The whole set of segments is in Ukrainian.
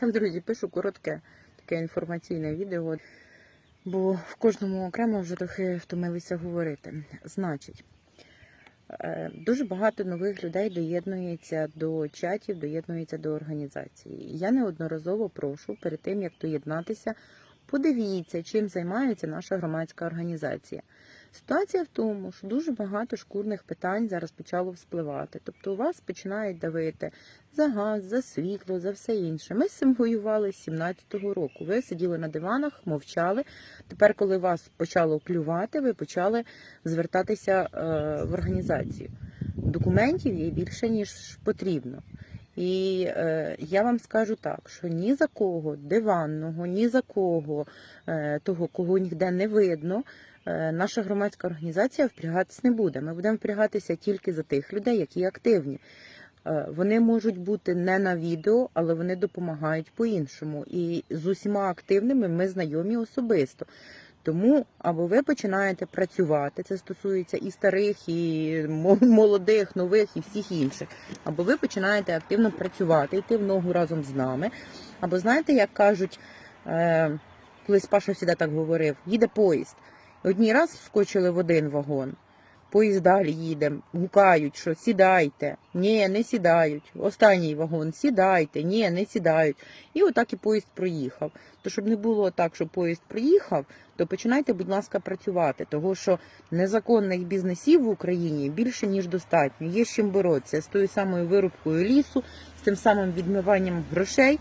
Так, друзі, пишу коротке таке інформаційне відео, бо в кожному окремо вже трохи втомилися говорити. Значить, е, дуже багато нових людей доєднується до чатів, доєднується до організації. Я неодноразово прошу перед тим, як доєднатися, подивіться, чим займається наша громадська організація. Ситуація в тому, що дуже багато шкурних питань зараз почало вспливати. Тобто у вас починають давити за газ, за світло, за все інше. Ми з цим воювали з 17-го року. Ви сиділи на диванах, мовчали. Тепер, коли вас почало клювати, ви почали звертатися е, в організацію. Документів є більше ніж потрібно. І е, я вам скажу так, що ні за кого диванного, ні за кого е, того, кого ніде не видно, е, наша громадська організація впрягатись не буде. Ми будемо впрягатися тільки за тих людей, які активні. Е, Вони можуть бути не на відео, але вони допомагають по-іншому. І з усіма активними ми знайомі особисто. Тому або ви починаєте працювати, це стосується і старих, і молодих, нових, і всіх інших. Або ви починаєте активно працювати, йти в ногу разом з нами. Або знаєте, як кажуть, е, колись Паша завжди так говорив: їде поїзд. Одній раз вскочили в один вагон. Поїзд далі їде, гукають, що сідайте, ні, не сідають. Останній вагон, сідайте, ні, не сідають. І отак і поїзд проїхав. То щоб не було так, що поїзд проїхав, то починайте, будь ласка, працювати. Того що незаконних бізнесів в Україні більше ніж достатньо. Є з чим боротися з тою самою вирубкою лісу, з тим самим відмиванням грошей.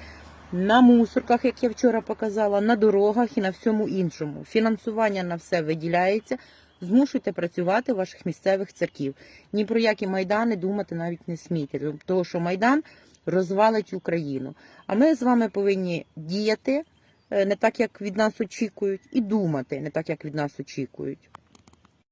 На мусорках, як я вчора показала, на дорогах і на всьому іншому. Фінансування на все виділяється. Змушуйте працювати ваших місцевих церків. Ні про які майдани думати навіть не смійте, тому що майдан розвалить Україну. А ми з вами повинні діяти е, не так, як від нас очікують, і думати не так, як від нас очікують.